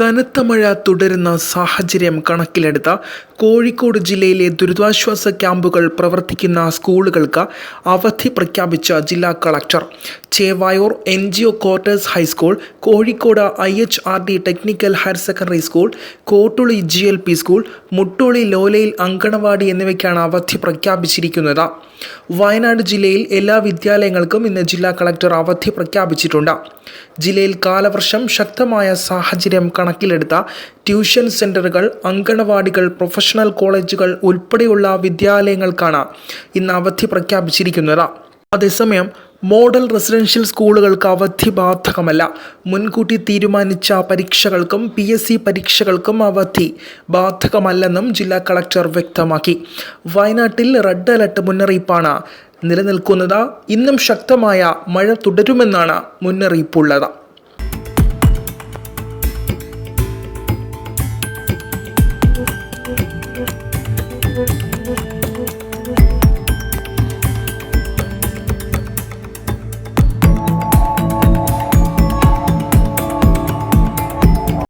കനത്ത മഴ തുടരുന്ന സാഹചര്യം കണക്കിലെടുത്ത കോഴിക്കോട് ജില്ലയിലെ ദുരിതാശ്വാസ ക്യാമ്പുകൾ പ്രവർത്തിക്കുന്ന സ്കൂളുകൾക്ക് അവധി പ്രഖ്യാപിച്ച ജില്ലാ collector. Chevayur N G O quarters high school Kozhikode I H R D technical higher secondary school Kottuli G L P school Muttoli ലോലയിൽ anganwadi എന്നിവയ്ക്കാണ് അവധി പ്രഖ്യാപിച്ചിരിക്കുന്നത്. വയനാട് ജില്ലയിൽ എല്ലാ വിദ്യാലയങ്ങൾക്കും ഇന്ന് ജില്ലാ കളക്ടർ അവധി പ്രഖ്യാപിച്ചിട്ടുണ്ട്. ജില്ലയിൽ കാലവർഷം ശക്തമായ സാഹചര്യം കണക്കിലെടുത്ത ട്യൂഷൻ സെന്ററുകൾ അങ്കണവാടികൾ പ്രൊഫഷണൽ കോളേജുകൾ ഉൾപ്പെടെയുള്ള വിദ്യാലയങ്ങൾക്കാണ് ഇന്ന് അവധി പ്രഖ്യാപിച്ചിരിക്കുന്നത്. അതേസമയം മോഡൽ റെസിഡൻഷ്യൽ സ്കൂളുകൾക്ക് അവധി ബാധകമല്ല. മുൻകൂട്ടി തീരുമാനിച്ച പരീക്ഷകൾക്കും പി എസ് സി പരീക്ഷകൾക്കും അവധി ബാധകമല്ലെന്നും ജില്ലാ കളക്ടർ വ്യക്തമാക്കി. വയനാട്ടിൽ റെഡ് അലർട്ട് മുന്നറിയിപ്പാണ് നിലനിൽക്കുന്നത്. ഇന്നും ശക്തമായ മഴ തുടരുമെന്നാണ് മുന്നറിയിപ്പുള്ളത്.